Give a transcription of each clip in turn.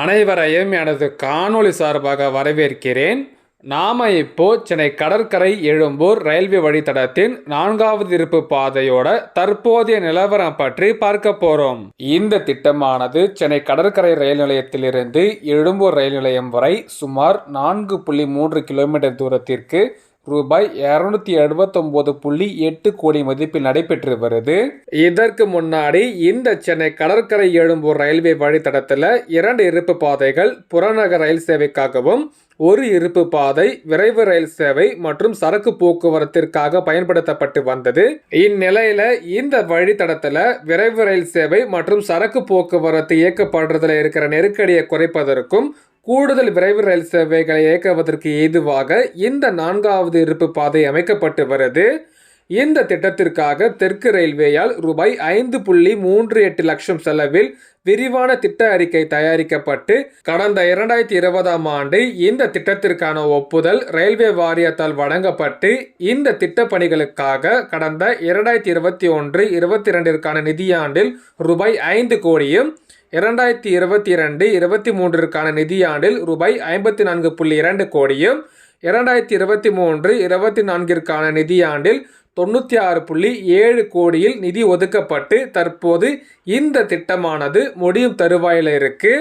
அனைவரையும் எனது காணொளி சார்பாக வரவேற்கிறேன். நாம இப்போ சென்னை கடற்கரை எழும்பூர் ரயில்வே வழித்தடத்தின் நான்காவது இருப்பு பாதையோட தற்போதைய நிலவரம் பற்றி பார்க்க போறோம். இந்த திட்டமானது சென்னை கடற்கரை ரயில் நிலையத்திலிருந்து எழும்பூர் ரயில் நிலையம் வரை சுமார் நான்கு புள்ளி மூன்று கிலோமீட்டர் தூரத்திற்கு ரூபாய் இருநூத்தி எழுபத்தொம்போது புள்ளி எட்டு கோடி மதிப்பில் நடைபெற்று வருது. இதற்கு முன்னாடி இந்த சென்னை கடற்கரை எழும்பூர் ரயில்வே வழித்தடத்தில் இரண்டு இருப்பு பாதைகள் புறநகர் ரயில் சேவைக்காகவும் ஒரு இருப்பு பாதை விரைவு ரயில் சேவை மற்றும் சரக்கு போக்குவரத்திற்காக பயன்படுத்தப்பட்டு வந்தது. இந்நிலையில இந்த வழித்தடத்துல விரைவு ரயில் சேவை மற்றும் சரக்கு போக்குவரத்து இயக்கப்படுறதுல இருக்கிற நெருக்கடியை குறைப்பதற்கும் கூடுதல் விரைவு ரயில் சேவைகளை இயக்குவதற்கு ஏதுவாக இந்த நான்காவது இருப்பு பாதை அமைக்கப்பட்டு வருது. இந்த திட்டத்திற்காக தெற்கு ரயில்வேயால் ரூபாய் ஐந்து புள்ளி மூன்று எட்டு லட்சம் செலவில் விரிவான திட்ட அறிக்கை தயாரிக்கப்பட்டு கடந்த இரண்டாயிரத்தி இருபதாம் ஆண்டு இந்த திட்டத்திற்கான ஒப்புதல் ரயில்வே வாரியத்தால் வழங்கப்பட்டு இந்த திட்ட பணிகளுக்காக கடந்த இரண்டாயிரத்தி இருபத்தி ஒன்று இருபத்தி இரண்டிற்கான நிதியாண்டில் ரூபாய் ஐந்து கோடியும் இரண்டாயிரத்தி இருபத்தி இரண்டு இருபத்தி மூன்றிற்கான நிதியாண்டில் ரூபாய் ஐம்பத்தி நான்கு புள்ளி இரண்டு கோடியும் இரண்டாயிரத்தி இருபத்தி மூன்று இருபத்தி நான்கிற்கான நிதியாண்டில் தொண்ணூற்றி ஆறு புள்ளி ஏழு கோடியில் நிதி ஒதுக்கப்பட்டு தற்போது இந்த திட்டமானது முடியும் தருவாயில் இருக்கு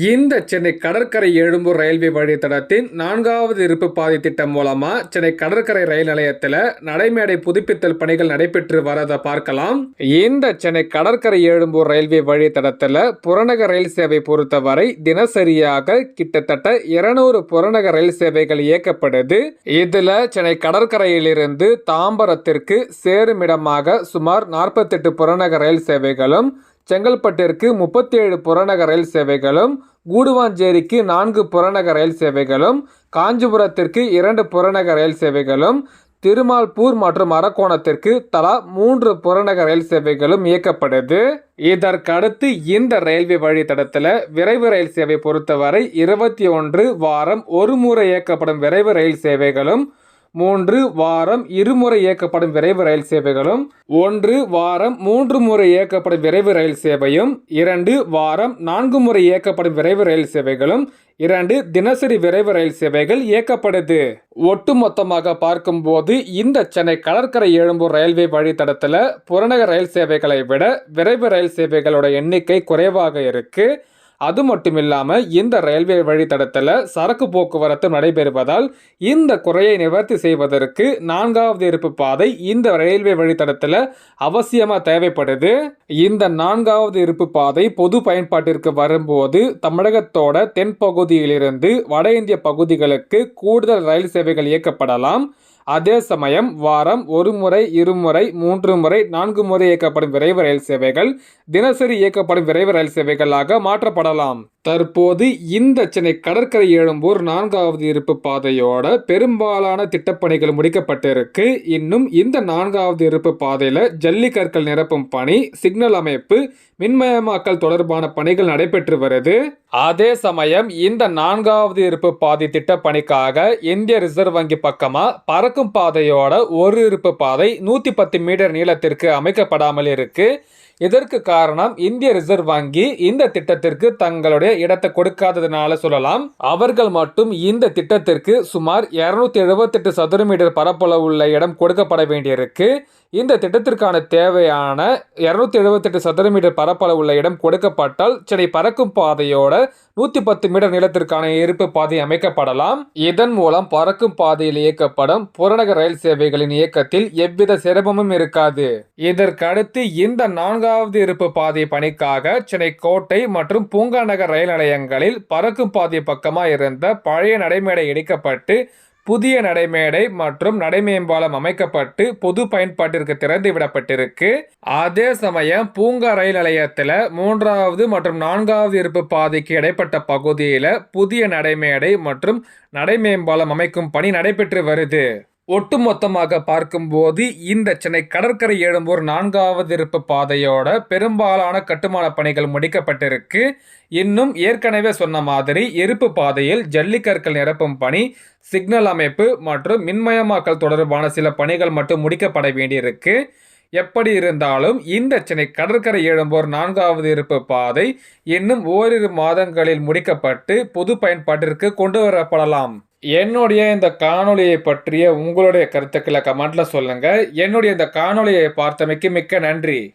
இந்த சென்னை கடற்கரை எழும்பூர் ரயில்வே வழித்தடத்தின் நான்காவது இருப்பு பாதை திட்டம் மூலமா சென்னை கடற்கரை ரயில் நிலையத்தில் நடைமேடை புதுப்பித்தல் பணிகள் நடைபெற்று வரதை பார்க்கலாம். இந்த சென்னை கடற்கரை எழும்பூர் ரயில்வே வழித்தடத்தில் புறநகர் ரயில் சேவை பொறுத்தவரை தினசரியாக கிட்டத்தட்ட இருநூறு புறநகர் ரயில் சேவைகள் இயக்கப்படுது. இதில் சென்னை கடற்கரையிலிருந்து தாம்பரத்திற்கு சேருமிடமாக சுமார் நாற்பத்தெட்டு புறநகர் ரயில் சேவைகளும் செங்கல்பட்டிற்கு முப்பத்தி ஏழு புறநகர் ரயில் சேவைகளும் கூடுவாஞ்சேரிக்கு நான்கு புறநகர் ரயில் சேவைகளும் காஞ்சிபுரத்திற்கு இரண்டு புறநகர் ரயில் சேவைகளும் திருமால்பூர் மற்றும் அரக்கோணத்திற்கு தலா மூன்று புறநகர் ரயில் சேவைகளும் இயக்கப்படுது. இதற்கடுத்து இந்த ரயில்வே வழித்தடத்தில் விரைவு ரயில் சேவை பொறுத்தவரை இருபத்தி ஒன்று வாரம் ஒரு முறை இயக்கப்படும் விரைவு ரயில் சேவைகளும் மூன்று வாரம் இருமுறை இயக்கப்படும் விரைவு ரயில் சேவைகளும் ஒன்று வாரம் மூன்று முறை இயக்கப்படும் விரைவு ரயில் சேவையும் இரண்டு வாரம் நான்கு முறை இயக்கப்படும் விரைவு ரயில் சேவைகளும் இரண்டு தினசரி விரைவு ரயில் சேவைகள் இயக்கப்படுது. ஒட்டுமொத்தமாக பார்க்கும்போது இந்த சென்னை கடற்கரை எழும்பூர் ரயில்வே வழித்தடத்தில் புறநகர் ரயில் சேவைகளை விட விரைவு ரயில் சேவைகளோட எண்ணிக்கை குறைவாக இருக்குது அது மட்டும் இல்லாமல் இந்த ரயில்வே வழித்தடத்தில் சரக்கு போக்குவரத்து நடைபெறுவதால் இந்த குறையை நிவர்த்தி செய்வதற்கு நான்காவது இருப்பு பாதை இந்த ரயில்வே வழித்தடத்தில் அவசியமாக தேவைப்படுது. இந்த நான்காவது இருப்பு பாதை பொது பயன்பாட்டிற்கு வரும்போது தமிழகத்தோட தென்பகுதியிலிருந்து வட இந்திய பகுதிகளுக்கு கூடுதல் ரயில் சேவைகள் இயக்கப்படலாம். அதே சமயம் வாரம் ஒரு முறை இருமுறை மூன்று முறை நான்கு முறை இயக்கப்படும் விரைவு ரயில் சேவைகள் தினசரி இயக்கப்படும் விரைவு ரயில் சேவைகளாக மாற்றப்படலாம். தற்போது இந்த சென்னை கடற்கரை எழும்பூர் நான்காவது இருப்பு பாதையோட பெரும்பாலான திட்டப்பணிகள் முடிக்கப்பட்டிருக்கு. இன்னும் இந்த நான்காவது இருப்பு பாதையில் ஜல்லிக்கற்கள் நிரப்பும் பணி சிக்னல் அமைப்பு மின்மயமாக்கல் தொடர்பான பணிகள் நடைபெற்று வருது. அதே சமயம் இந்த நான்காவது இருப்பு பாதை திட்ட பணிக்காக இந்திய ரிசர்வ் வங்கி பக்கமா பறக்கும் பாதையோட ஒரு இருப்பு பாதை நூத்தி பத்து மீட்டர் நீளத்திற்கு அமைக்கப்படாமல் இருக்கு. இதற்கு காரணம் இந்திய ரிசர்வ் வங்கி இந்த திட்டத்திற்கு தங்களுடைய இடத்தை கொடுக்காததுனால சொல்லலாம். அவர்கள் மட்டும் இந்த திட்டத்திற்கு சுமார் இருநூத்தி எழுபத்தெட்டு சதுர மீட்டர் பரப்பளவு உள்ள இடம் கொடுக்கப்பட வேண்டியிருக்கு. இந்த திட்டத்திற்கான தேவையான இருநூத்தி எழுபத்தெட்டு சதுர மீட்டர் பரப்பளவு உள்ள இடம் கொடுக்கப்பட்டால் சென்னை பறக்கும் பாதையோட நூத்தி பத்து மீட்டர் நீளத்திற்கான இருப்பு பாதை அமைக்கப்படலாம். இதன் மூலம் பறக்கும் பாதையில் இயக்கப்படும் புறநகர் ரயில் சேவைகளின் இயக்கத்தில் எவ்வித சிரமமும் இருக்காது. இதற்கடுத்து இந்த நான்காவது இருப்பு பாதை பணிக்காக சென்னை கோட்டை மற்றும் பூங்கா நகர் ரயில் நிலையங்களில் பறக்கும் பாதை பக்கமாக இருந்த பழைய நடைமேடை இடிக்கப்பட்டு புதிய நடைமேடை மற்றும் நடைமேம்பாலம் அமைக்கப்பட்டு பொது பயன்பாட்டிற்கு திறந்து விடப்பட்டிருக்கு அதே சமயம் பூங்கா ரயில் நிலையத்தில் மூன்றாவது மற்றும் நான்காவது இருப்பு பாதைக்கு இடைப்பட்ட பகுதியில் புதிய நடைமேடை மற்றும் நடைமேம்பாலம் அமைக்கும் பணி நடைபெற்று வருது. ஒட்டுமொத்தமாக பார்க்கும்போது இந்த சென்னை கடற்கரை எழும்பூர் நான்காவது இருப்பு பாதையோட பெரும்பாலான கட்டுமான பணிகள் முடிக்கப்பட்டிருக்கு. இன்னும் ஏற்கனவே சொன்ன மாதிரி இருப்பு பாதையில் ஜல்லிக்கற்கள் நிரப்பும் பணி சிக்னல் அமைப்பு மற்றும் மின்மயமாக்கல் தொடர்பான சில பணிகள் மட்டும் முடிக்கப்பட வேண்டியிருக்கு. எப்படி இருந்தாலும் இந்த சென்னை கடற்கரை எழும்போர் நான்காவது இருப்பு பாதை இன்னும் ஓரிரு மாதங்களில் முடிக்கப்பட்டு பொது பயன்பாட்டிற்கு கொண்டு வரப்படலாம். என்னுடைய இந்த காணொளியை பற்றிய உங்களுடைய கருத்துக்களை கமெண்ட்ல சொல்லுங்க. என்னுடைய இந்த காணொலியை பார்த்தமைக்கு மிக்க நன்றி.